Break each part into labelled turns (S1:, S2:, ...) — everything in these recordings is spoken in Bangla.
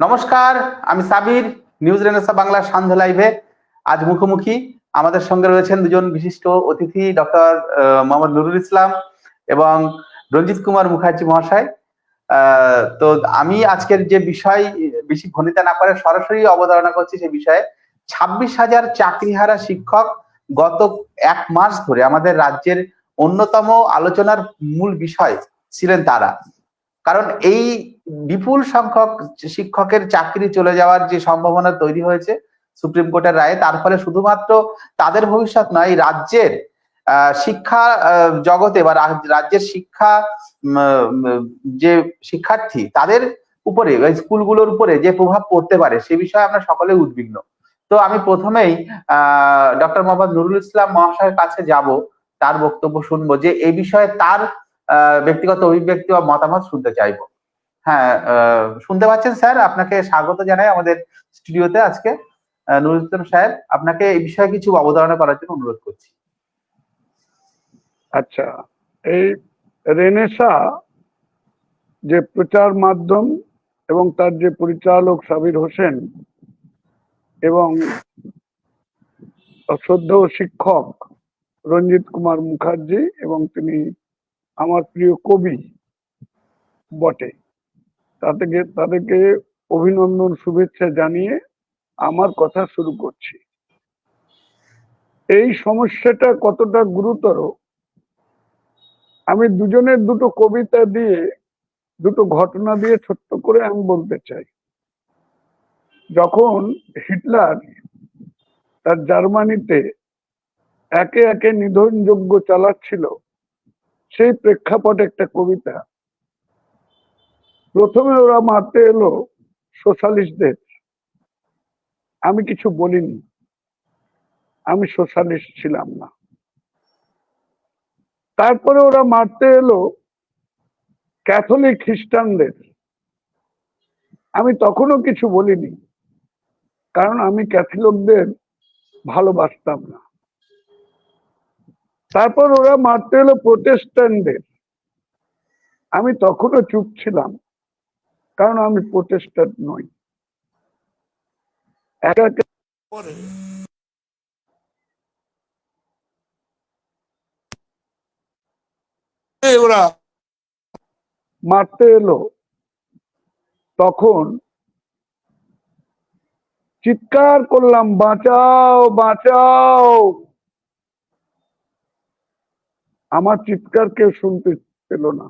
S1: নমস্কার, আমি সাবির, নিউজ রেনেসা বাংলা সান্ধ্য লাইভে। আজ মুখোমুখি আমাদের সঙ্গে রয়েছেন দুজন বিশিষ্ট অতিথি, ডক্টর মোহাম্মদ নুরুল ইসলাম এবং রঞ্জিত কুমার মুখার্জি মহাশয়। তো আমি আজকের যে বিষয়, বেশি ভনিতা না করে সরাসরি অবতারণা করছি সে বিষয়ে, ছাব্বিশ হাজার চাকরিহারা শিক্ষক গত এক মাস ধরে আমাদের রাজ্যের অন্যতম আলোচনার মূল বিষয় ছিলেন তারা। কারণ এই বিপুল সংখ্যক শিক্ষকের চাকরি চলে যাওয়ার যে সম্ভাবনা তৈরি হয়েছে সুপ্রিম কোর্টের রায়ে, তার ফলে শুধুমাত্র তাদের ভবিষ্যৎ নয়, রাজ্যের শিক্ষা জগতে বা রাজ্যের শিক্ষা যে শিক্ষার্থী, তাদের উপরে স্কুলগুলোর উপরে যে প্রভাব পড়তে পারে, সে বিষয়ে আমরা সকলে উদ্বিগ্ন। তো আমি প্রথমেই ডক্টর মোহাম্মদ নুরুল ইসলাম মহাশয়ের কাছে যাব, তার বক্তব্য শুনব যে এই বিষয়ে তার ব্যক্তিগত অভিব্যক্তি বা মতামত শুনতে চাইব। হ্যাঁ শুনতে পাচ্ছেন স্যার? আপনাকে স্বাগত জানাই আমাদের স্টুডিওতে আজকে। নুরুল সাহেব আপনাকে এই বিষয়ে কিছু অবতারণা করার জন্য অনুরোধ করছি।
S2: আচ্ছা এই রেনেসা যে প্রচার মাধ্যম এবং তার যে পরিচালক সাবির হোসেন এবং শ্রদ্ধেয় শিক্ষক রঞ্জিত কুমার মুখার্জি এবং তিনি আমার প্রিয় কবি বটে। তাদেরকে তাদেরকে অভিনন্দন, শুভেচ্ছা জানিয়ে আমার কথা শুরু করছি। এই সমস্যাটা কতটা গুরুতর? আমি দুজনের দুটো কবিতা দিয়ে, দুটো ঘটনা দিয়ে ছোট্ট করে আমি বলতে চাই। যখন হিটলার তার জার্মানিতে একে একে নিধনযজ্ঞ চালাচ্ছিল, সেই প্রেক্ষাপটে একটা কবিতা প্রথমে ওরা মারতে এলো সোশ্যালিস্টদের। আমি কিছু বলিনি। আমি সোশ্যালিস্ট ছিলাম না। তারপরে ওরা মারতে এলো ক্যাথলিক খ্রিস্টানদের। আমি তখনও কিছু বলিনি, কারণ আমি ক্যাথলিকদের ভালোবাসতাম না। তারপর ওরা মারতে এলো প্রোটেস্ট্যান্টদের। আমি তখনও চুপ ছিলাম। কারণ আমি প্রোটেস্ট্যান্ট নই। এক ওরা। মারতে এলো। তখন চিৎকার করলাম বাঁচাও বাঁচাও। আমার চিৎকার কেউ শুনতে পেল না।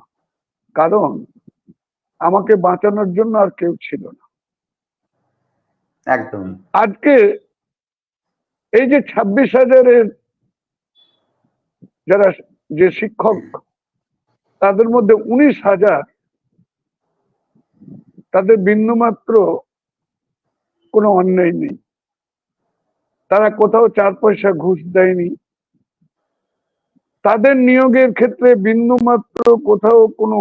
S2: কারণ আমাকে বাঁচানোর জন্য আর কেউ ছিল না।
S1: একদম।
S2: আজকে এই যে ছাব্বিশ হাজারের যারা যে শিক্ষক তাদের মধ্যে উনিশ হাজার তাদের বিন্দুমাত্র কোনো অন্যায় নেই। তারা কোথাও চার পয়সা ঘুষ দেয়নি। তাদের নিয়োগের ক্ষেত্রে বিন্দুমাত্র কোথাও কোনো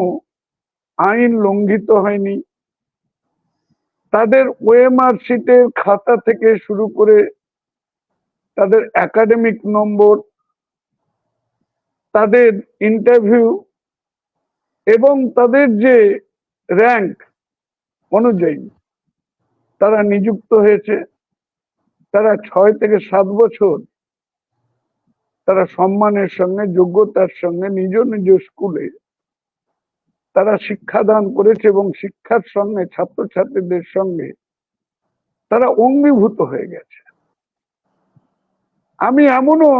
S2: আইন লঙ্ঘিত হয়নি। তাদের ওএমআর শিটের খাতা থেকে শুরু করে তাদের একাডেমিক নম্বর, তাদের ইন্টারভিউ এবং তাদের যে র্যাঙ্ক অনুযায়ী তারা নিযুক্ত হয়েছে, তারা ছয় থেকে সাত বছর তারা সম্মানের সঙ্গে, যোগ্যতার সঙ্গে নিজ নিজ স্কুলে তারা শিক্ষাদান করেছে এবং শিক্ষার সঙ্গে ছাত্রছাত্রীদের সঙ্গে তারা অঙ্গীভূত হয়ে গেছে। আমি এমনও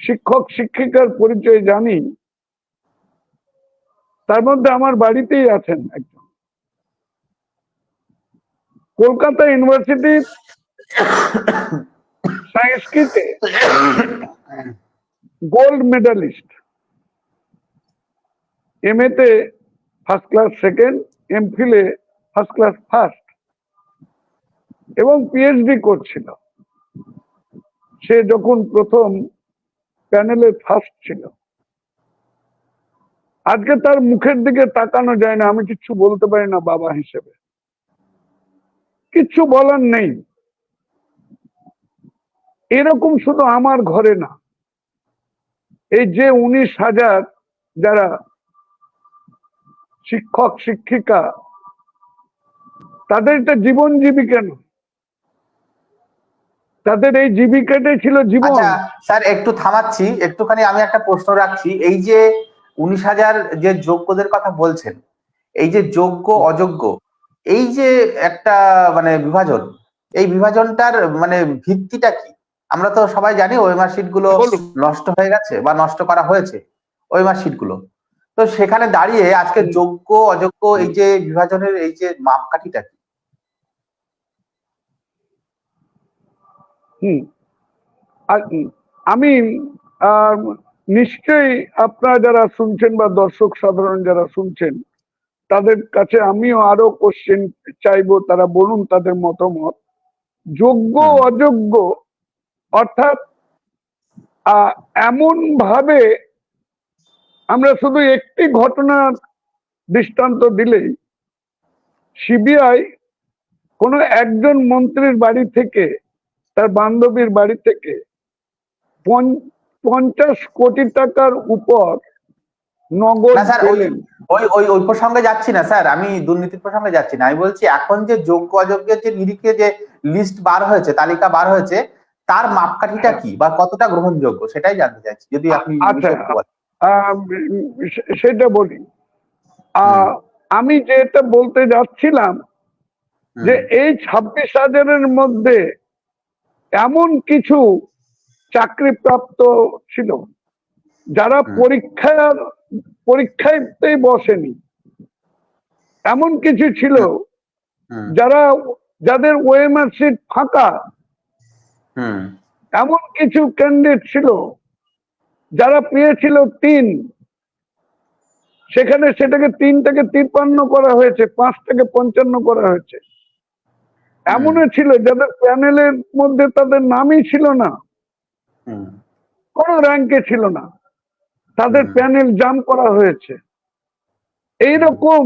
S2: শিক্ষক, শিক্ষিকার পরিচয় জানি। তার মধ্যে আমার বাড়িতেই আছেন একজন। কলকাতা ইউনিভার্সিটি সংস্কৃতে গোল্ড মেডালিস্ট। এম তে ফার্স্ট ক্লাস সেকেন্ড এম ফিলে ফার্স্ট ক্লাস ফার্স্ট এবং পিএইচডি করছিল। সে যখন প্রথম প্যানেলে ফার্স্ট ছিল। আজকে তার মুখের দিকে তাকানো যায় না, আমি কিচ্ছু বলতে পারি না বাবা হিসেবে। কিচ্ছু বলার নেই। এরকম শুধু আমার ঘরে না। এই যে উনিশ হাজার যারা শিক্ষক শিক্ষিকা তাদের এটা জীবন জীবিকা নয় তাদের এই জীবিকাটাই ছিল জীবন।
S1: আচ্ছা স্যার একটু থামাচ্ছি একটুখানি আমি একটা প্রশ্ন রাখছি। এই যে উনিশ হাজার যে যোগ্যদের কথা বলছেন এই যে যোগ্য অযোগ্য এই যে একটা মানে বিভাজন এই বিভাজনটার মানে ভিত্তিটা কি? আমরা তো সবাই জানি ওএমআর
S2: শিটগুলো
S1: নষ্ট হয়ে গেছে বা নষ্ট করা হয়েছে ওএমআর শিটগুলো। তো সেখানে দাঁড়িয়ে আজকে যোগ্য অযোগ্য এই যে বিভাজনের এই যে মাপকাঠিটা কি?
S2: হুম। আমি নিশ্চয়ই আপনারা যারা শুনছেন বা দর্শক সাধারণ যারা শুনছেন তাদের কাছে আমিও আরও কোশ্চেন চাইব তারা বলুন তাদের মতামত। যোগ্য অযোগ্য অর্থাৎ আহ, এমন ভাবে আমরা শুধু একটি ঘটনার দৃষ্টান্ত দিলেই সিবিআই কোনো একজন মন্ত্রীর বাড়ি থেকে তার বান্ধবীর বাড়ি থেকে পঞ্চ- পঞ্চাশ কোটি টাকার উপর নগদ
S1: ওই ওই ওই ওই প্রসঙ্গে যাচ্ছি না স্যার আমি দুর্নীতির প্রসঙ্গে যাচ্ছি না। আমি বলছি এখন যে যোগ্য অযোগ্যের যে নিরিখে যে লিস্ট বার হয়েছে তালিকা বার হয়েছে তার মাপকাঠিটা কি বা কতটা গ্রহণযোগ্য সেটাই জানতে চাইছি যদি আপনি
S2: সেটা বলি। আমি যেটা বলতে যাচ্ছিলাম যে এই ছাব্বিশ হাজারের মধ্যে এমন কিছু চাকরিপ্রাপ্ত ছিল যারা। পরীক্ষার পরীক্ষাতেই বসেনি। এমন কিছু ছিল যারা যাদের ওএমআর সিট ফাঁকা। এমন কিছু ক্যান্ডিডেট ছিল যারা পেয়েছিল তিন সেখানে সেটাকে তিন থেকে তিপ্পান্ন করা হয়েছে পাঁচ থেকে পঞ্চান্ন করা হয়েছে। এমনও ছিল যাদের প্যানেলের মধ্যে তাদের নামই ছিল না। কোনো র্যাঙ্কে ছিল না। তাদের প্যানেল জাম করা হয়েছে। এইরকম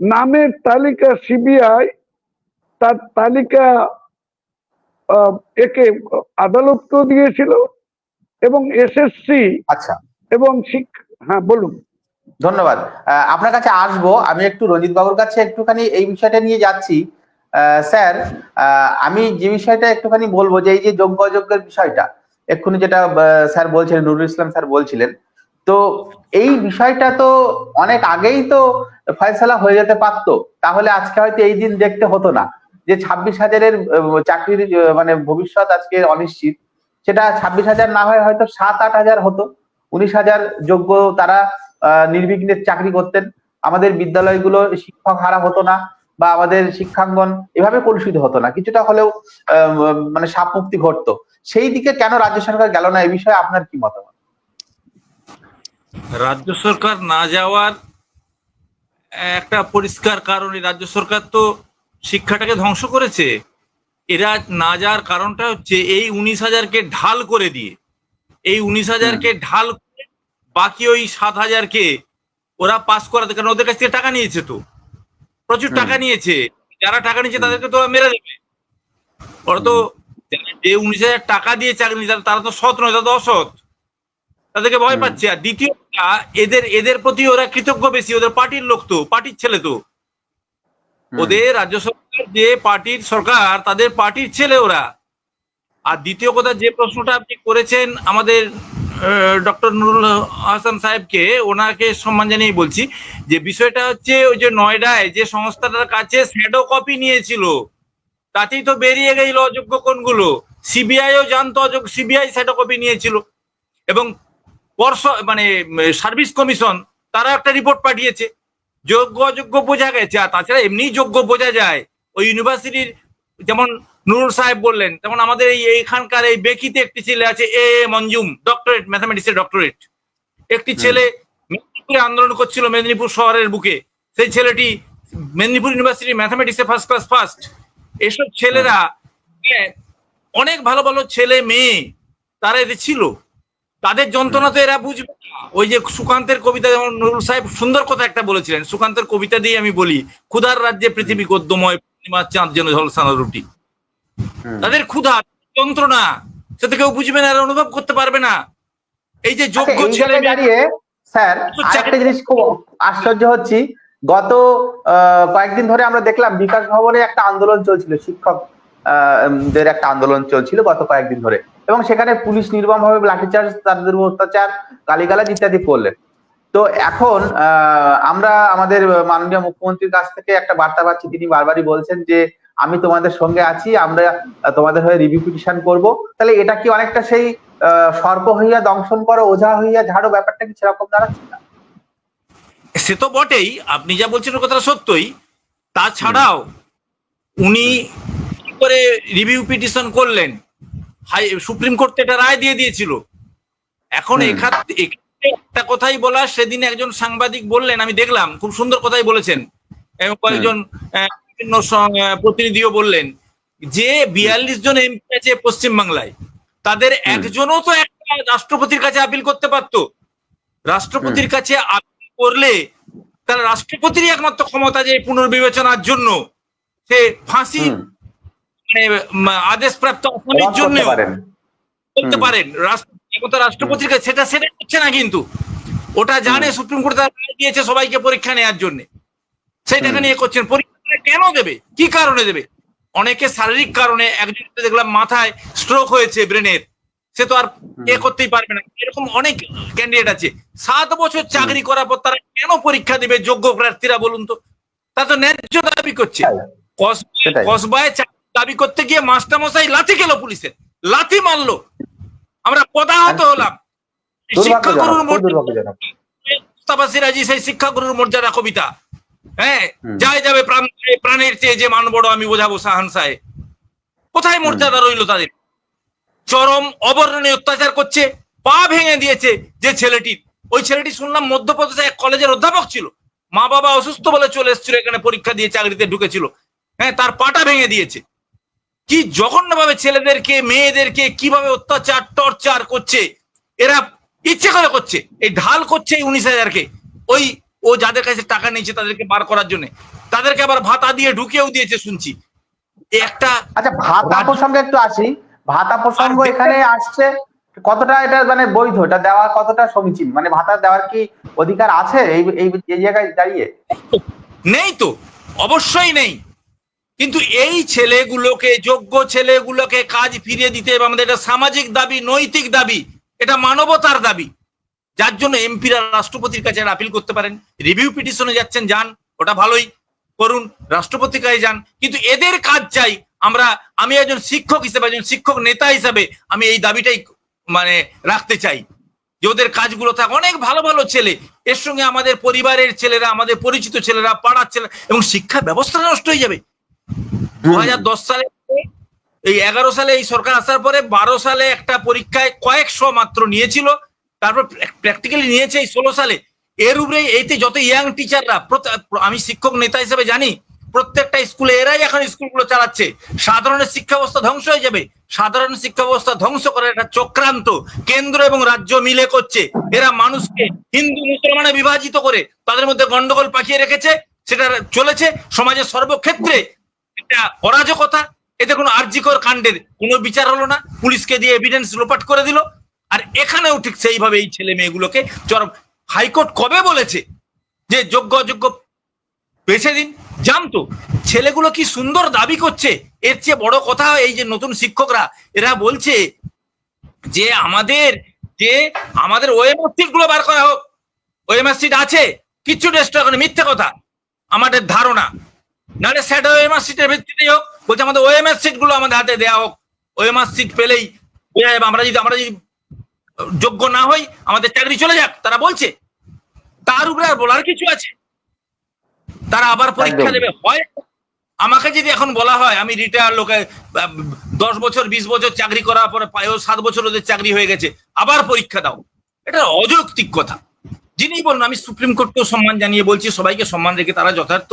S2: নামের তালিকা সিবিআই তার তালিকা আহ, একে আদালতকেও দিয়েছিল এবং এসএসসি
S1: আচ্ছা।
S2: এবং শিক্ষা হ্যাঁ বলুন।
S1: ধন্যবাদ। আপনার কাছে আসব। আমি একটু রঞ্জিত বাবুর কাছে একটুখানি এই বিষয়টা নিয়ে যাচ্ছি। স্যার আমি যে বিষয়টা একটুখানি বলব যে এই যে যোগ্য অযোগ্যের বিষয়টা এক্ষুনি যেটা স্যার বলছিলেন নুরুল ইসলাম স্যার বলছিলেন তো এই বিষয়টা তো অনেক আগেই তো ফয়সলা হয়ে যেতে পারতো। তাহলে আজকে হয়তো এই দিন দেখতে হতো না যে ছাব্বিশ হাজারের চাকরির মানে ভবিষ্যৎ আজকে অনিশ্চিত। সেটা ছাব্বিশ হাজার না হয় হয়তো সাত, আট হাজার হতো। উনিশ হাজার যোগ্য তারা নির্বিঘ্নে চাকরি করতেন। আমাদের বিদ্যালয়গুলো শিক্ষক হারা হতো না বা আমাদের শিক্ষাঙ্গন এভাবে কলুষিত হতো না। কিছুটা হলেও মানে সাপ মুক্তি ঘটতো। সেই দিকে কেন রাজ্য সরকার গেল না? এই বিষয়ে আপনার কি মতামত?
S3: রাজ্য সরকার না যাওয়ার একটা পরিষ্কার কারণ রাজ্য সরকার তো শিক্ষাটাকে ধ্বংস করেছে। এরা না যাওয়ার কারণটা হচ্ছে এই উনিশ হাজারকে ঢাল করে দিয়ে। এই উনিশ হাজারকে ঢাল করে বাকি ওই সাত হাজারকে ওরা পাস করাতে কারণ ওদের কাছ থেকে টাকা নিয়েছে তো। প্রচুর টাকা নিয়েছে। যারা টাকা নিয়েছে তাদেরকে তো মেরে দেবে। ওরা তো যে উনিশ হাজার টাকা দিয়ে চাকরি তারা তো সৎ নয় তারা তো অসৎ। তাদেরকে ভয় পাচ্ছে। আর দ্বিতীয়টা এদের এদের প্রতি ওরা কৃতজ্ঞ বেশি। ওদের পার্টির লোক তো পার্টির ছেলে তো। ওদের রাজ্য সরকার যে পার্টির সরকার, তাদের পার্টির ছেলে ওরা। আর দ্বিতীয় কথা, যে প্রশ্নটা আপনি করেছেন আমাদের ডক্টর নুরুল হাসান সাহেবকে, ওনাকে সম্মান জানিয়ে বলছি, যে বিষয়টা হচ্ছে ওই যে নয়ডায় যে সংস্থাটার কাছে শ্যাডো কপি নিয়েছিল, তাতেই তো বেরিয়ে গেল অযোগ্য কোনগুলো সিবিআইও জানতো অযোগ্য সিবিআই শ্যাডো কপি নিয়েছিল। এবং পর্ষ মানে সার্ভিস কমিশন তারা একটা রিপোর্ট পাঠিয়েছে। যোগ্য অযোগ্য বোঝা গেছে, আর তাছাড়া এমনি যোগ্য বোঝা যায়। ওই ইউনিভার্সিটির যেমন নুরুল সাহেব বললেন তেমন আমাদের এই এইখানকার এই বেকিতে একটি ছেলে আছে এ মঞ্জুম ডক্টরেট ম্যাথামেটিক্সের ডক্টরেট একটি ছেলে মেদিনীপুরে আন্দোলন করছিল মেদিনীপুর শহরের বুকে। সেই ছেলেটি মেদিনীপুর ইউনিভার্সিটি ম্যাথামেটিক্সে ফার্স্ট ক্লাস ফার্স্ট এসব ছেলেরা হ্যাঁ, অনেক ভালো ভালো ছেলে মেয়ে তারা এতে ছিল। তাদের যন্ত্রণা তো এরা বুঝবে। ওই যে সুকান্তের কবিতা যেমন নুরুল সাহেব সুন্দর কথা একটা বলেছিলেন সুকান্তের কবিতা দিয়ে আমি বলি ক্ষুধার রাজ্যে পৃথিবী গদ্যময় পূর্ণিমার চাঁদ যেন ঝলসানো রুটি তাদের ক্ষুধা যন্ত্রণা সেটা কেউ বুঝবে না অনুভব করতে পারবে না। এই যে
S1: আচ্ছা,
S3: যোগ্য ছেলে
S1: দাঁড়িয়ে স্যার
S3: তো
S1: জিনিস খুব আশ্চর্য হচ্ছি। গত কয়েকদিন ধরে আমরা দেখলাম বিকাশ ভবনে একটা আন্দোলন চলছিল শিক্ষক আহ, দের একটা আন্দোলন চলছিল গত কয়েকদিন ধরে। এবং সেখানে পুলিশ নির্মমভাবে লাঠিচার্জ তাদের অত্যাচার গালিগালাজ ইত্যাদি করলেন। তো এখন আমরা আমাদের মাননীয় মুখ্যমন্ত্রীর কাছ থেকে একটা বার্তা পাচ্ছি। তিনি বারবারই বলছেন যে আমি তোমাদের সঙ্গে আছি আমরা তোমাদের হয়ে রিভিউ পিটিশন করব। তাহলে এটা কি অনেকটা সেই সর্প হইয়া দংশন করো ওঝা হইয়া ঝাড়ো ব্যাপারটা কি সেরকম দাঁড়াচ্ছে না?
S3: সে তো বটেই আপনি যা বলছেন কথাটা সত্যই। তাছাড়াও উনি কি করে রিভিউ পিটিশন করলেন? হাই সুপ্রিম কোর্ট এটা রায় দিয়ে দিয়েছিল। এখন এখান এখানে একটা কথাই বলা সেদিন একজন সাংবাদিক বললেন আমি দেখলাম খুব সুন্দর কথাই বলেছেন। এবং কয়েকজন বিভিন্ন প্রতিনিধিও বললেন যে বিয়াল্লিশ জন এমপি আছে পশ্চিমবাংলায় তাদের একজনও তো একটা রাষ্ট্রপতির কাছে আপিল করতে পারতো। রাষ্ট্রপতির কাছে আপিল করলে তাহলে রাষ্ট্রপতিরই একমাত্র ক্ষমতা যে পুনর্বিবেচনার জন্য সে ফাঁসি মানে আদেশপ্রাপ্ত আসামির জন্য
S1: হুম।
S3: পারেন। রাষ্ট্র- একমাত্র রাষ্ট্রপতির কাছে সেটা সেটা হচ্ছে না কিন্তু। ওটা জানে সুপ্রিম কোর্ট তার রায় দিয়েছে সবাইকে পরীক্ষা নেওয়ার জন্য। সেইটাকে
S1: হুম।
S3: নিয়ে করছেন। পরীক্ষা কেন দেবে? কি কারণে দেবে? অনেকে শারীরিক কারণে একজন দেখলাম মাথায় স্ট্রোক হয়েছে ব্রেনের সে তো আর এ করতেই পারবে না। এরকম অনেক ক্যান্ডিডেট আছে। সাত বছর চাকরি করার পর তারা কেন পরীক্ষা দিবে? যোগ্য প্রার্থীরা বলুন তো। তা তো ন্যায্য দাবি করছে। কসবায় চাকরি দাবি করতে গিয়ে মাস্টারমশাই লাথি খেলো পুলিশের। লাথি মারলো। আমরা পদাহত
S1: আচ্ছা।
S3: হলাম। শিক্ষাগুরুর মর্যাদা মুস্তাফা সিরাজি সেই শিক্ষাগুরুর মর্যাদা কবিতা। হ্যাঁ যাই যাবে প্রাণ প্রাণের চেয়ে যে মান বড় আমি বোঝাবো সাহান সাহেব। কোথায় মর্যাদা রইল তাদের? চরম অবর্ণনীয় অত্যাচার করছে পা ভেঙে দিয়েছে যে ছেলেটির ওই ছেলেটি শুনলাম মধ্যপ্রদেশে এক কলেজের অধ্যাপক ছিল। মা বাবা অসুস্থ বলে চলে এসেছিল এখানে পরীক্ষা দিয়ে চাকরিতে ঢুকেছিল। হ্যাঁ তার পাটা ভেঙে দিয়েছে। কি জঘন্যভাবে ছেলেদেরকে মেয়েদেরকে কীভাবে অত্যাচার টর্চার করছে? এরা ইচ্ছে করে করছে। এই ঢাল করছে এই উনিশ হাজারকে। ওই ও যাদের কাছে টাকা নিয়েছে তাদেরকে বার করার জন্য। তাদেরকে আবার ভাতা দিয়ে ঢুকিয়েও দিয়েছে শুনছি। এই একটা
S1: আচ্ছা ভাতা প্রসঙ্গে একটু আসি। ভাতা প্রসঙ্গ এখানে আসছে। কতটা এটা মানে বৈধ? এটা দেওয়া কতটা সমীচীন? মানে ভাতা দেওয়ার কি অধিকার আছে এই এই এই জায়গায় দাঁড়িয়ে?
S3: নেই তো। অবশ্যই নেই। কিন্তু এই ছেলেগুলোকে, যোগ্য ছেলেগুলোকে কাজ ফিরিয়ে দিতে হবে। আমাদের এটা সামাজিক দাবি, নৈতিক দাবি, এটা মানবতার দাবি। যার জন্য এমপিরা রাষ্ট্রপতির কাছে আপিল করতে পারেন। রিভিউ পিটিশনে যাচ্ছেন, যান, ওটা ভালোই করুন রাষ্ট্রপতির কাছে যান। কিন্তু এদের কাজ চাই। আমরা, আমি একজন শিক্ষক হিসেবে, একজন শিক্ষক নেতা হিসেবে আমি এই দাবিটাই মানে রাখতে চাই। যে ওদের কাজগুলো থাক, অনেক ভালো ভালো ছেলে। এর সঙ্গে আমাদের পরিবারের ছেলেরা, আমাদের পরিচিত ছেলেরা, পাড়ার ছেলে, এবং শিক্ষা ব্যবস্থা নষ্ট হয়ে যাবে। সালে এই এগারো সালে এই সরকার আসার পরে বারো সালে একটা পরীক্ষায় কয়েকশো মাত্র নিয়েছিল, তারপর প্র্যাকটিক্যালি নিয়েছে এই ষোলো সালে। এর উপরে এইতে যত ইয়াং টিচাররা আমি শিক্ষক নেতা হিসেবে জানি, প্রত্যেকটা স্কুলে এরাই এখন স্কুলগুলো চালাচ্ছে। সাধারণের শিক্ষা ব্যবস্থা ধ্বংস হয়ে যাবে। সাধারণ শিক্ষা ব্যবস্থা ধ্বংস করার একটা চক্রান্ত কেন্দ্র এবং রাজ্য মিলে করছে। এরা মানুষকে হিন্দু, মুসলমানে বিভাজিত করে তাদের মধ্যে গন্ডগোল পাকিয়ে রেখেছে, সেটা চলেছে। সমাজের সর্বক্ষেত্রে একটা অরাজকতা এতে কোনো আর্যিকর কাণ্ডের কোনো বিচার হলো না, পুলিশকে দিয়ে এভিডেন্স লোপাট করে দিল, আর এখানেও ঠিক সেইভাবে এই ছেলে মেয়েগুলোকে চরম হাইকোর্ট কবে বলেছে যে যোগ্য অযোগ্য বেছে দিন? জানতো। ছেলেগুলো কি সুন্দর দাবি করছে? এর চেয়ে বড় কথা এই যে নতুন শিক্ষকরা, এরা বলছে যে আমাদের যে আমাদের ওএমআরগুলো বার করা হোক। ওএমআর আছে কিচ্ছু করে মিথ্যে কথা। আমাদের ধারণা নাহলে সেটা ওএমআর সিটের ভিত্তিতেই হোক বলছে আমাদের ওএমআর সিটগুলো আমাদের হাতে দেওয়া হোক। ওএমআর সিট পেলেই আমরা যদি আমরা যদি যোগ্য না হই আমাদের চাকরি চলে যাক তারা বলছে। তার উপরে আর বলার কিছু আছে। তারা আবার পরীক্ষা দেবে। হয় আমাকে যদি এখন বলা হয় আমি রিটায়ার লোকে দশ বছর বিশ বছর চাকরি করার পরে সাত বছর ওদের চাকরি হয়ে গেছে আবার পরীক্ষা দাও। এটা অযৌক্তিক কথা। যিনি বলুন, আমি সুপ্রিম কোর্টকেও সম্মান জানিয়ে বলছি, সবাইকে সম্মান রেখে তারা যথার্থ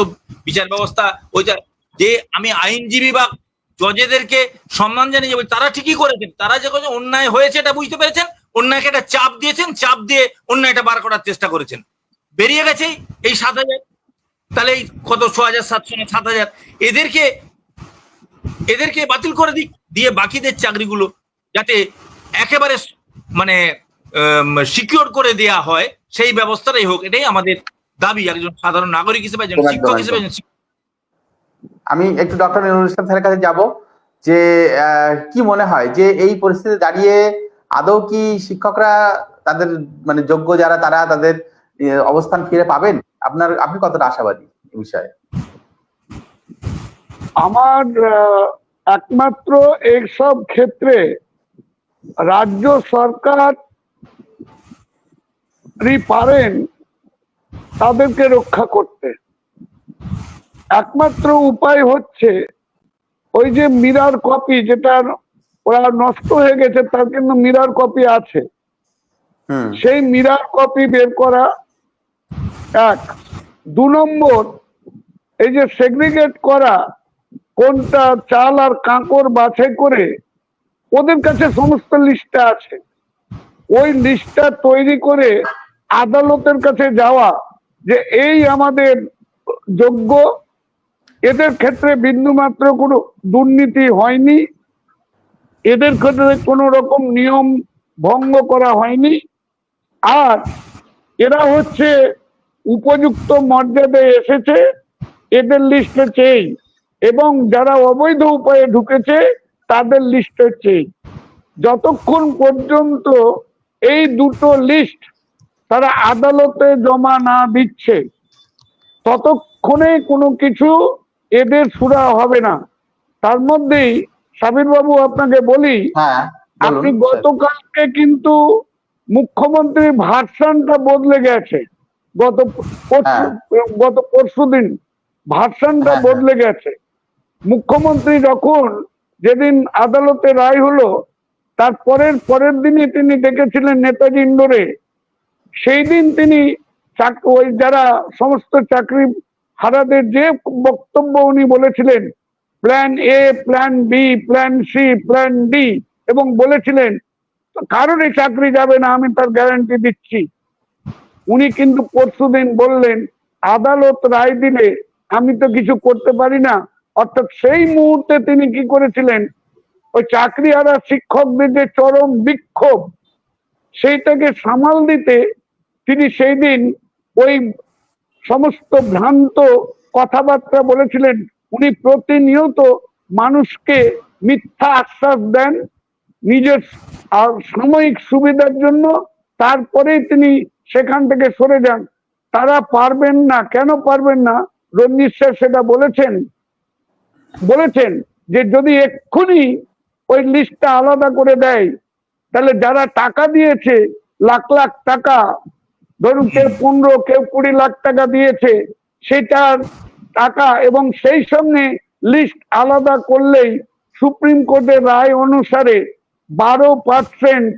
S3: বিচার ব্যবস্থা ওইটা যে আমি আইনজীবী বা জজেদেরকে সম্মান জানিয়ে বলছি, তারা ঠিকই করেছেন। তারা যে অন্যায় হয়েছে এটা বুঝতে পেরেছেন, অন্যায়কে একটা চাপ দিয়েছেন, চাপ দিয়ে অন্যায়টা বার করার চেষ্টা করেছেন। বেরিয়ে গেছে এই সাত হাজার। তাহলে এই কত, ছ হাজার, সাতশো না সাত হাজার? এদেরকে এদেরকে বাতিল করে দিক, দিয়ে বাকিদের চাকরিগুলো যাতে একেবারে মানে সিকিউর করে দেয়া হয়। সেই ব্যবস্থাটাই হোক এটাই আমাদের দাবি একজন সাধারণ নাগরিক হিসেবে একজন শিক্ষক হিসেবে
S1: আমি একটু ডক্টর নুরুল ইসলাম স্যারের কাছে যাব যে আহ, কি মনে হয় যে এই পরিস্থিতি দাঁড়িয়ে আদৌ কি শিক্ষকরা তাদের মানে যোগ্য যারা তারা তাদের অবস্থান ফিরে পাবেন? আপনার আপনি কতটা আশাবাদী এই বিষয়ে?
S2: আমার আহ, একমাত্র এইসব ক্ষেত্রে রাজ্য সরকার পারেন তাদেরকে রক্ষা করতে। একমাত্র উপায় হচ্ছে ওই যে মিরার কপি যেটা ওরা নষ্ট হয়ে গেছে তার কিন্তু মিরার কপি আছে। সেই মিরার কপি বের করা এক। দু নম্বর এই যে সেগ্রিগেট করা কোনটা চাল আর কাঁকর বাছাই করে ওদের কাছে সমস্ত লিস্টটা আছে। ওই লিস্টটা তৈরি করে আদালতের কাছে যাওয়া যে এই আমাদের যোগ্য, এদের ক্ষেত্রে বিন্দুমাত্র কোনো দুর্নীতি হয়নি, এদের ক্ষেত্রে কোনো রকম নিয়ম ভঙ্গ করা হয়নি, আর এরা হচ্ছে উপযুক্ত মর্যাদায় এসেছে, এদের লিস্টে চেয়ে এবং যারা অবৈধ উপায়ে ঢুকেছে, তাদের লিস্টে চেয়ে যতক্ষণ পর্যন্ত এই দুটো লিস্ট তারা আদালতে জমা না দিচ্ছে। ততক্ষণে কোনো কিছু এদের সুরা হবে না। তার মধ্যেই সাবির বাবু আপনাকে বলি
S1: হ্যাঁ
S2: আপনি গতকালকে কিন্তু মুখ্যমন্ত্রীর ভার্সানটা বদলে গেছে। গত পরশু- গত পরশু দিন ভার্সানটা
S1: হ্যাঁ,
S2: বদলে গেছে। মুখ্যমন্ত্রী যখন যেদিন আদালতে রায় হলো তার পরের পরের দিনই তিনি ডেকেছিলেন নেতাজি ইন্ডোরে সেই দিন তিনি ওই যারা সমস্ত চাকরি হারাদের যে বক্তব্য উনি বলেছিলেন plan A plan B plan C plan D এবং বলেছিলেন কারণে চাকরি যাবে না, আমি তার গ্যারান্টি দিচ্ছি। উনি কিন্তু পরশুদিন বললেন, আদালত রায় দিলে আমি তো কিছু করতে পারি না। অর্থাৎ সেই মুহূর্তে তিনি কি করেছিলেন, ওই চাকরি হারা শিক্ষকদের যে চরম বিক্ষোভ, সেইটাকে সামাল দিতে তিনি সেই দিন ওই সমস্ত ভ্রান্ত কথাবার্তা বলেছিলেন। উনি প্রতিনিয়ত মানুষকে মিথ্যা আশ্বাস দেন নিজের আর সাময়িক সুবিধার জন্য। তারপরেই তিনি সেখান থেকে সরে যান। তারা পারবেন না, কেন পারবেন না? রঞ্জিত স্যার সেটা বলেছেন। বলেছেন যে যদি এক্ষুনি ওই লিস্টটা আলাদা করে দেয়, তাহলে যারা টাকা দিয়েছে, লাখ লাখ টাকা ধরুন কেউ পনেরো কেউ কুড়ি লাখ টাকা দিয়েছে সেটার টাকা এবং সেই সঙ্গে লিস্ট আলাদা করলেই সুপ্রিম কোর্টের রায় অনুসারে বারো পার্সেন্ট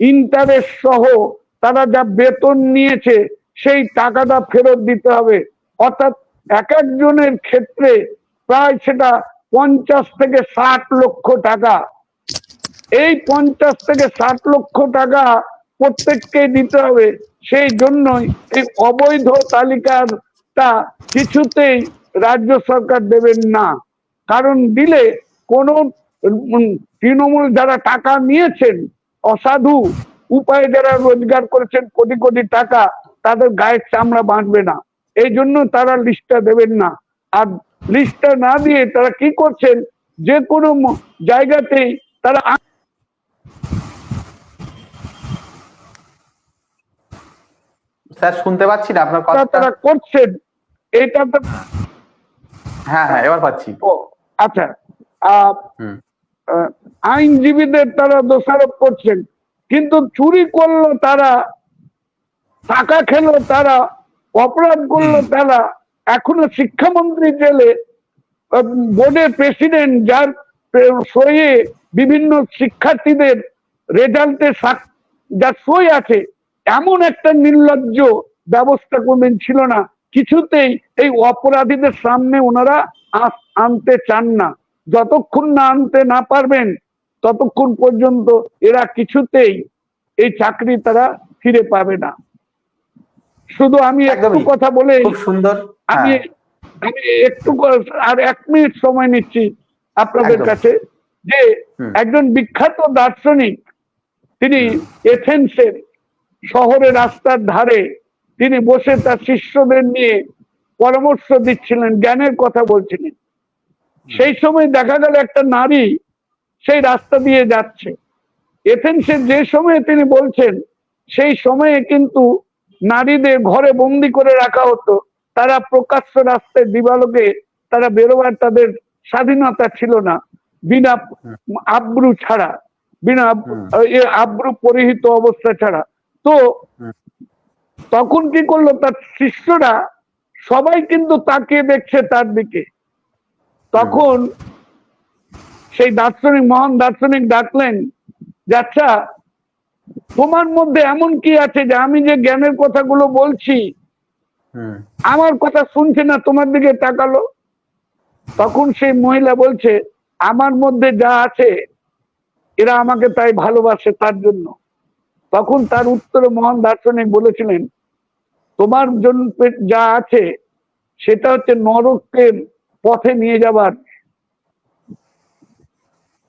S2: ইন্টারেস্ট সহ তারা যা বেতন নিয়েছে সেই টাকাটা ফেরত দিতে হবে। অর্থাৎ এক একজনের ক্ষেত্রে প্রায় সেটা পঞ্চাশ থেকে ষাট লক্ষ টাকা। এই পঞ্চাশ থেকে ষাট লক্ষ টাকা প্রত্যেককে দিতে হবে। সেই জন্যই এই অবৈধ তালিকাটা কিছুতেই রাজ্য সরকার দেবেন না। কারণ দিলে কোন তৃণমূল যারা টাকা নিয়েছেন, অসাধু উপায়ে যারা রোজগার করেছেন কোটি কোটি টাকা, তাদের গায়ের চামড়া বাঁচবে না। এই জন্য তারা লিস্টটা দেবেন না। আর লিস্টটা না দিয়ে তারা কি করছেন? যে কোনো জায়গাতেই তারা
S1: স্যার শুনতে পাচ্ছি না আপনার কথা
S2: তারা করছেন এটা তো
S1: হ্যাঁ হ্যাঁ এবার পাচ্ছি।
S2: আচ্ছা। আইনজীবীদের তারা দোষারোপ করছেন কিন্তু চুরি করল তারা টাকা খেলো তারা অপরাধ করল তারা এখনও শিক্ষামন্ত্রী জেলে বোর্ডের প্রেসিডেন্ট যার সইয়ে বিভিন্ন শিক্ষার্থীদের রেজাল্টে যার সই আছে এমন একটা নির্লজ্জ ব্যবস্থা কোনদিন ছিল না। কিছুতেই এই অপরাধীদের সামনে ওনারা আনতে চান না। যতক্ষণ না আনতে না পারবেন ততক্ষণ পর্যন্ত এরা কিছুতেই এই চাকরি তারা ফিরে পাবে না। শুধু আমি একটু কথা বলে
S1: সুন্দর।
S2: আমি
S1: হ্যাঁ।
S2: আমি একটু আর এক মিনিট সময় নিচ্ছি আপনাদের কাছে যে একজন বিখ্যাত দার্শনিক তিনি এথেন্সের শহরের রাস্তার ধারে তিনি বসে তার শিষ্যদের নিয়ে পরামর্শ দিচ্ছিলেন জ্ঞানের কথা বলছিলেন। সেই সময় দেখা গেল একটা নারী সেই রাস্তা দিয়ে যাচ্ছে। এথেন্সের যে সময়ে তিনি বলছেন সেই সময়ে কিন্তু নারীদের ঘরে বন্দি করে রাখা হতো। তারা প্রকাশ্য রাস্তায় দিবালোকে তারা বেরোবার তাদের স্বাধীনতা ছিল না। বিনা আব্রু ছাড়া বিনা আব্রু পরিহিত অবস্থা ছাড়া। তো তখন কি করল? তার শিষ্যরা সবাই কিন্তু তাকিয়ে দেখছে তার দিকে। তখন সেই দার্শনিক মহান দার্শনিক ডাকলেন যে আচ্ছা তোমার মধ্যে এমন কি আছে যে আমি যে জ্ঞানের কথাগুলো বলছি আমার কথা শুনছে না তোমার দিকে তাকালো? তখন সেই মহিলা বলছে আমার মধ্যে যা আছে এরা আমাকে তাই ভালোবাসে তার জন্য। তখন তার উত্তরে মহান দার্শনিক বলেছিলেন, তোমার জন্য যা আছে, সেটা হচ্ছে নরকের পথে নিয়ে যাবার।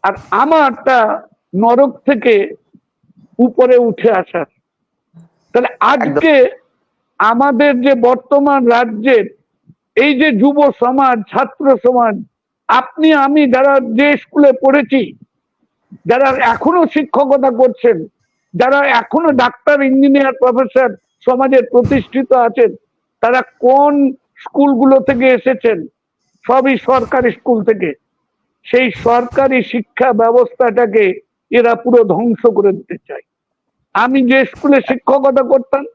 S2: আর আমারটা নরক থেকে উপরে উঠে আসার। তাহলে আজকে আমাদের যে বর্তমান রাজ্যের, এই যে যুব সমাজ, ছাত্র সমাজ, আপনি, আমি যারা যে স্কুলে পড়েছি, যারা এখনও শিক্ষকতা করছেন যারা এখনও ডাক্তার, ইঞ্জিনিয়ার, প্রফেসর সমাজের প্রতিষ্ঠিত আছেন, তারা কোন স্কুলগুলো থেকে এসেছেন? সবই সরকারি স্কুল থেকে। সেই সরকারি শিক্ষা ব্যবস্থাটাকে এরা পুরো ধ্বংস করে দিতে চায়। আমি যে স্কুলে শিক্ষকতা করতাম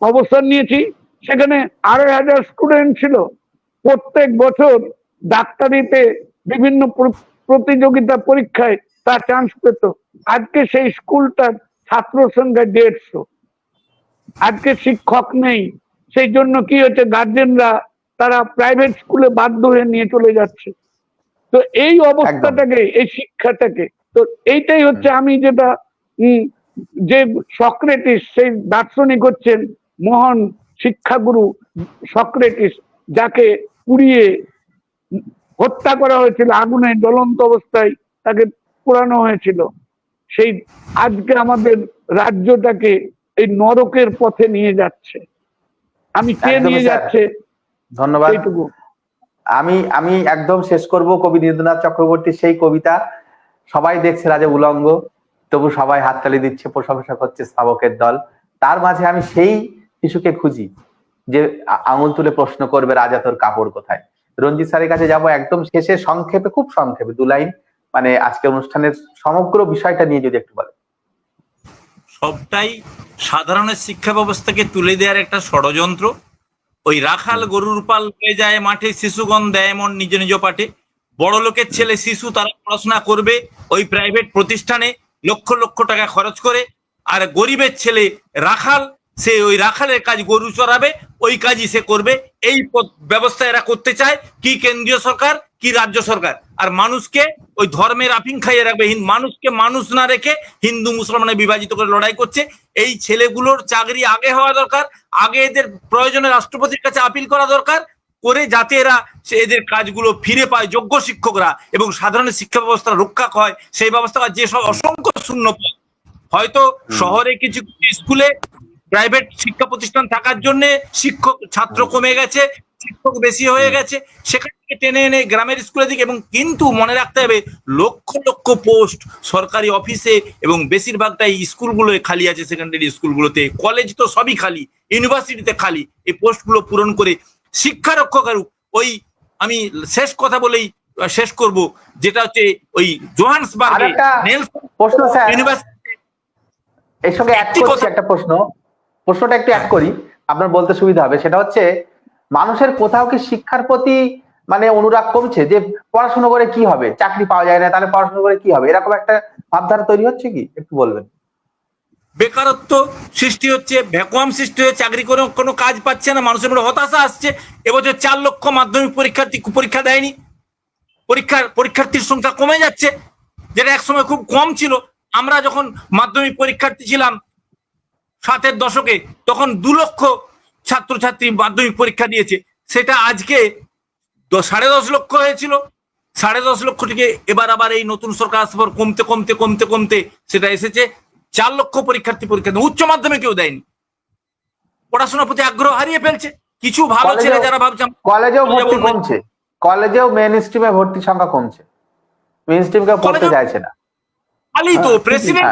S2: অবস্থান নিয়েছি, সেখানে আড়াই হাজার স্টুডেন্ট ছিল। প্রত্যেক বছর ডাক্তারিতে বিভিন্ন প্র- প্রতিযোগিতা পরীক্ষায় তার চান্স পেত। আজকে সেই স্কুলটার ছাত্র সংখ্যা দেড়শো। আজকে শিক্ষক নেই। সেই জন্য কি হচ্ছে গার্জেনরা তারা প্রাইভেট স্কুলে বাধ্য হয়ে নিয়ে চলে যাচ্ছে। তো এই অবস্থাটাকে এই শিক্ষাটাকে তো এইটাই হচ্ছে আমি যেটা যে সক্রেটিস সেই দার্শনিক হচ্ছেন মহান শিক্ষাগুরু সক্রেটিস যাকে পুড়িয়ে হত্যা করা হয়েছিল আগুনে জ্বলন্ত অবস্থায় তাকে পোড়ানো হয়েছিল। সেই আজকে আমাদের রাজ্যটাকে এই নরকের পথে নিয়ে যাচ্ছে। আমি কে নিয়ে যাচ্ছে?
S1: ধন্যবাদ। আমি আমি একদম শেষ করব কবি নীরেন্দ্রনাথ চক্রবর্তীর সেই কবিতা। সবাই দেখছে রাজা উলঙ্গ তবু সবাই হাততালি দিচ্ছে প্রশংসা করছে স্থাবকের দল। তার মাঝে আমি সেই শিশুকে খুঁজি যে আঙুল তুলে প্রশ্ন করবে রাজা তোর কাপড় কোথায়? রঞ্জিত স্যারের কাছে যাব একদম শেষে সংক্ষেপে খুব সংক্ষেপে দু লাইন। মানে আজকে অনুষ্ঠানের সমগ্র বিষয়টা নিয়ে যদি একটু বলেন।
S3: সবটাই সাধারণের শিক্ষা ব্যবস্থাকে তুলে দেওয়ার একটা ষড়যন্ত্র। ওই রাখাল গরুর পাল হয়ে যায় মাঠে, শিশুগণ দেয় এমন নিজ নিজ পাঠে। বড় লোকের ছেলে শিশু তারা পড়াশোনা করবে ওই প্রাইভেট প্রতিষ্ঠানে লক্ষ লক্ষ টাকা খরচ করে। আর গরিবের ছেলে রাখাল সে ওই রাখালের কাজ গরু চড়াবে ওই কাজই সে করবে। এই ব্যবস্থা এরা করতে চায় কি কেন্দ্রীয় সরকার কি রাজ্য সরকার। আর মানুষকে ওই ধর্মের আফিং খাইয়ে রাখবে। মানুষকে মানুষ না রেখে হিন্দু মুসলমানে বিভাজিত করে লড়াই করছে। এই ছেলেগুলোর চাকরি আগে হওয়া দরকার আগে এদের প্রয়োজনে রাষ্ট্রপতির কাছে আপিল করা দরকার করে যাতে এরা সে এদের কাজগুলো ফিরে পায় যোগ্য শিক্ষকরা এবং সাধারণ শিক্ষা ব্যবস্থা রক্ষা হয়। সেই ব্যবস্থা যে সব অসংখ্য শূন্য হয়তো শহরে কিছু কিছু স্কুলে প্রাইভেট শিক্ষা প্রতিষ্ঠান থাকার জন্য শিক্ষক ছাত্র কমে গেছে শিক্ষক বেশি হয়ে গেছে। সেখান থেকে টেনে এনে গ্রামের স্কুলের দিকে এবং কিন্তু মনে রাখতে হবে লক্ষ লক্ষ পোস্ট সরকারি অফিসে এবং বেশিরভাগটাই স্কুলগুলোয় খালি আছে সেকেন্ডারি স্কুলগুলোতে। কলেজ তো সবই খালি ইউনিভার্সিটিতে খালি। এই পোস্টগুলো পূরণ করে শিক্ষা রক্ষকের ওই আমি শেষ কথা বলেই শেষ করব যেটা হচ্ছে ওই জোহান্সবার্গে নেলসন
S1: স্যার।
S3: ইউনিভার্সিটি
S1: এর সঙ্গে
S3: একটা
S1: প্রশ্ন। প্রশ্নটা একটু এক করি, আপনার বলতে সুবিধা হবে। সেটা হচ্ছে, মানুষের কোথাও কি শিক্ষার প্রতি মানে অনুরাগ কমছে? যে পড়াশোনা করে কি হবে? চাকরি পাওয়া যায় না, তাহলে পড়াশোনা করে কি হবে? এরকম একটা ভাবধারা তৈরি হচ্ছে কি? একটু বলবেন।
S3: বেকারত্ব সৃষ্টি হচ্ছে, ভ্যাকুয়াম সৃষ্টি হয়ে চাকরি করে কোনো কাজ পাচ্ছে না, মানুষের মধ্যে হতাশা আসছে। এবছর চার লক্ষ মাধ্যমিক পরীক্ষার্থী পরীক্ষা দেয়নি। পরীক্ষার পরীক্ষার্থীর সংখ্যা কমে যাচ্ছে, যেটা একসময় খুব কম ছিল। আমরা যখন মাধ্যমিক পরীক্ষার্থী ছিলাম সাতের দশকে তখন দু লক্ষ ছাত্রছাত্রী মাধ্যমিক পরীক্ষা দিয়েছে। সেটা আজকে সাড়ে দশ লক্ষ হয়েছিল। সাড়ে দশ লক্ষ থেকে এবার আবার এই নতুন সরকার আসার পর কমতে কমতে কমতে কমতে সেটা এসেছে। চার লক্ষ পরীক্ষার্থী পরীক্ষা উচ্চ মাধ্যমে কেউ দেয়নি। পড়াশোনার প্রতি আগ্রহ হারিয়ে ফেলছে। কিছু ভালো ছেলে যারা ভাবছে
S1: কলেজেও ভর্তি কমছে। কলেজেও মেন স্ট্রিমে ভর্তি সংখ্যা কমছে। মেন স্ট্রিমকে পড়তে
S3: কলেজেও-
S1: চাইছে না।
S3: খালি তো প্রেসিডেন্ট।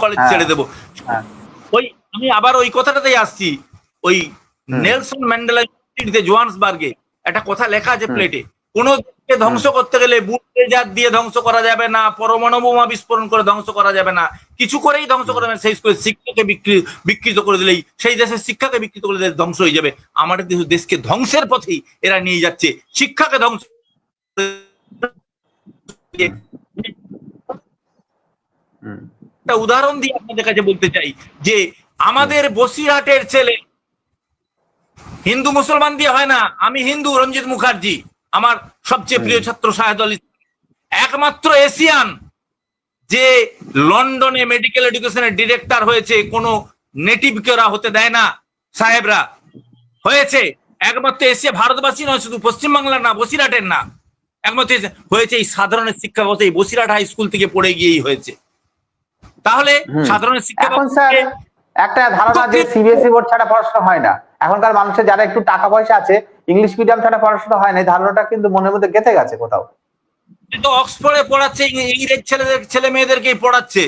S3: কলেজ
S1: হ্যাঁ।
S3: ছেড়ে দেবো।
S1: হ্যাঁ।
S3: ওই আমি আবার ওই কথাটাতেই আসছি। ওই নেলসন ম্যান্ডেলা ইউনিভার্সিটিতে জোহান্সবার্গে একটা কথা লেখা আছে প্লেটে। কোন দেশকে ধ্বংস করতে গেলে বুলেজার দিয়ে ধ্বংস করা যাবে না পরমাণু বোমা বিস্ফোরণ করে ধ্বংস করা যাবে না। কিছু করেই ধ্বংস করে যাবে। সেই শিক্ষাকে বিকৃ বিকৃত করে দিলেই সেই দেশের শিক্ষাকে বিকৃত করে দিলে ধ্বংস হয়ে যাবে। আমাদের দেশ- দেশকে ধ্বংসের পথেই এরা নিয়ে যাচ্ছে। শিক্ষাকে ধ্বংস
S1: হুম।
S3: একটা উদাহরণ দিয়ে আপনাদের কাছে বলতে চাই যে আমাদের বসিরহাটের ছেলে হিন্দু মুসলমান দিয়ে হয় না আমি হিন্দু রঞ্জিত মুখার্জি আমার সবচেয়ে প্রিয় ছাত্র শাহেদ আলী। একমাত্র এশিয়ান যে লন্ডনে মেডিকেল এডুকেশনের ডিরেক্টর হয়েছে কোনো নেটিভকে ওরা হতে দেয় না সাহেবরা। হয়েছে। একমাত্র এশিয়া ভারতবাসী নয় শুধু পশ্চিমবাংলার না বসিরহাটের না। একমাত্র হয়েছে এই সাধারণ শিক্ষা ব্যবস্থা এই বসিরহাট হাই স্কুল থেকে পড়ে গিয়েই হয়েছে। তাহলে সাধারণ শিক্ষা
S1: এখন স্যার একটা ধারণা যে সিবিএসই বোর্ড ছাড়া পড়াশোনা হয় না। এখনকার মানুষের যারা একটু টাকা পয়সা আছে ইংলিশ মিডিয়াম ছাড়া পড়াশোনা হয় না এই ধারণাটা কিন্তু মনের মধ্যে গেঁথে গেছে কোথাও।
S3: তো অক্সফোর্ডে পড়াচ্ছে ইংরেজ ছেলেদের ছেলে মেয়েদেরকেই পড়াচ্ছে।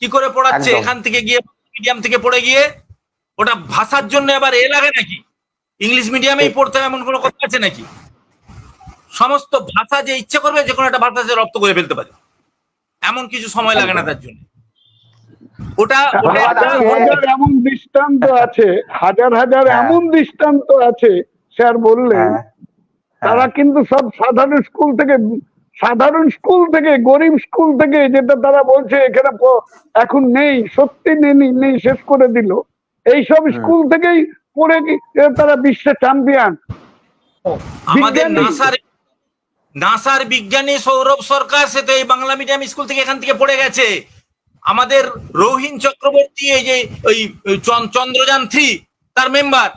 S3: কি করে পড়াচ্ছে? এখান থেকে গিয়ে মিডিয়াম থেকে পড়ে গিয়ে ওটা ভাষার জন্য আবার এ লাগে নাকি? ইংলিশ মিডিয়ামেই পড়তে হবে এমন কোনো কথা আছে নাকি? সমস্ত ভাষা যে ইচ্ছে করবে যে কোনো একটা ভাষা সে রপ্ত করে ফেলতে পারে। এমন কিছু সময় লাগে না তার জন্য। ওটা
S2: হাজার এমন দৃষ্টান্ত আছে হাজার হাজার
S1: হ্যাঁ।
S2: এমন দৃষ্টান্ত আছে স্যার বললেন
S1: হ্যাঁ,
S2: তারা কিন্তু সব সাধারণ স্কুল থেকে সাধারণ স্কুল থেকে গরিব স্কুল থেকে যেটা তারা বলছে এখানে এখন নেই সত্যি নেই নেই, শেষ করে দিল। এইসব স্কুল থেকেই পড়ে তারা বিশ্বের চ্যাম্পিয়ন
S3: আমাদের নাসার নাসার বিজ্ঞানী সৌরভ সরকার সে তো এই বাংলা মিডিয়াম স্কুল থেকে এখান থেকে পড়ে গেছে। আমাদের রোহিন চক্রবর্তী এই যে ওই চন্দ্রযান থ্রি তার মেম্বার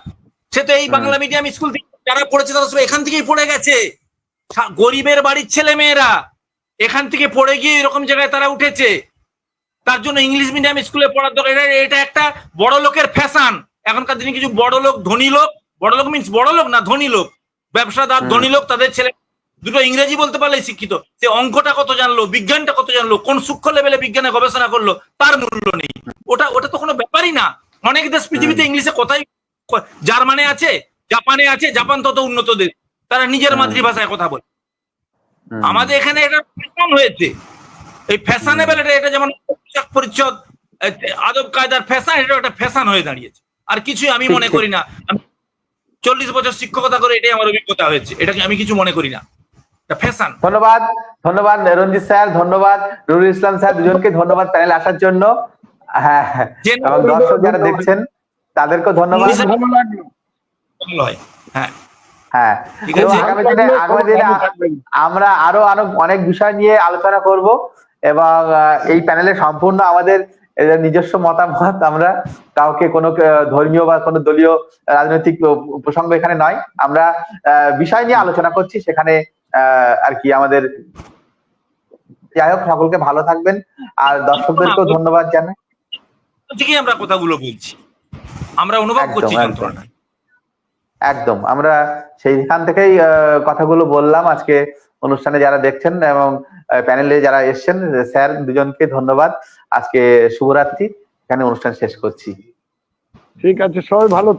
S3: সে তো এই বাংলা মিডিয়াম স্কুল থেকে যারা পড়েছে তারা সব এখান থেকেই পড়ে গেছে। গরিবের বাড়ির ছেলে মেয়েরা এখান থেকে পড়ে গিয়ে এরকম জায়গায় তারা উঠেছে। তার জন্য ইংলিশ মিডিয়াম স্কুলে পড়ার দরকার। এটা এটা একটা বড় লোকের ফ্যাশন এখনকার দিনে কিছু বড় লোক ধনী লোক বড় লোক মিন্স বড় লোক না ধনী লোক। ব্যবসাদার ধনী লোক তাদের ছেলে দুটো ইংরেজি বলতে পারলে শিক্ষিত। সে অঙ্কটা কত জানলো বিজ্ঞানটা কত জানলো কোন সূক্ষ্ম লেভেলে বিজ্ঞানে গবেষণা করল তার মূল্য নেই। ওটা ওটা তো কোনো ব্যাপারই না। অনেক দেশ পৃথিবীতে ইংলিশে কথাই জার্মানে আছে জাপানে আছে জাপান তত উন্নত দেশ। তারা নিজের মাতৃভাষায় কথা বলে। আমাদের এখানে এটা ফ্যাশন হয়েছে। এই ফ্যাশনেবল এটা এটা যেমন পোশাক পরিচ্ছদ আদব কায়দার ফ্যাশন এটা একটা ফ্যাশন হয়ে দাঁড়িয়েছে। আর কিছুই আমি মনে করি না। চল্লিশ বছর শিক্ষকতা করে এটাই আমার অভিজ্ঞতা হয়েছে। এটাকে আমি কিছু মনে করি না।
S1: ধন্যবাদ ধন্যবাদ রঞ্জিত স্যার ধন্যবাদ নুরুল ইসলাম স্যার দুজনকে ধন্যবাদ প্যানেল আসার জন্য। হ্যাঁ হ্যাঁ। দর্শক যারা দেখছেন তাদেরকেও ধন্যবাদ।
S3: হয় হ্যাঁ।
S1: আগামী দিনে আগামী দিনে আমরা আরও আরও অনেক বিষয় নিয়ে আলোচনা করব এবং এই প্যানেলে সম্পূর্ণ আমাদের নিজস্ব মতামত আমরা কাউকে কোনো ধর্মীয় বা কোনো দলীয় রাজনৈতিক প্রসঙ্গ এখানে নয়। আমরা বিষয় নিয়ে আলোচনা করছি সেখানে আর কি আমাদের যাই হোক সকলকে ভালো থাকবেন। আর দর্শকদেরকেও ধন্যবাদ জানাই।
S3: ঠিকই আমরা কথাগুলো বলছি। আমরা অনুভব
S1: একদম,
S3: করছি যন্ত্রণা
S1: একদম। আমরা সেইখান থেকেই আহ, কথাগুলো বললাম। আজকে অনুষ্ঠানে যারা দেখছেন এবং প্যানেলে যারা এসছেন স্যার দুজনকে ধন্যবাদ। আজকে শুভরাত্রি। এখানে অনুষ্ঠান শেষ করছি।
S2: ঠিক আছে সবাই ভালো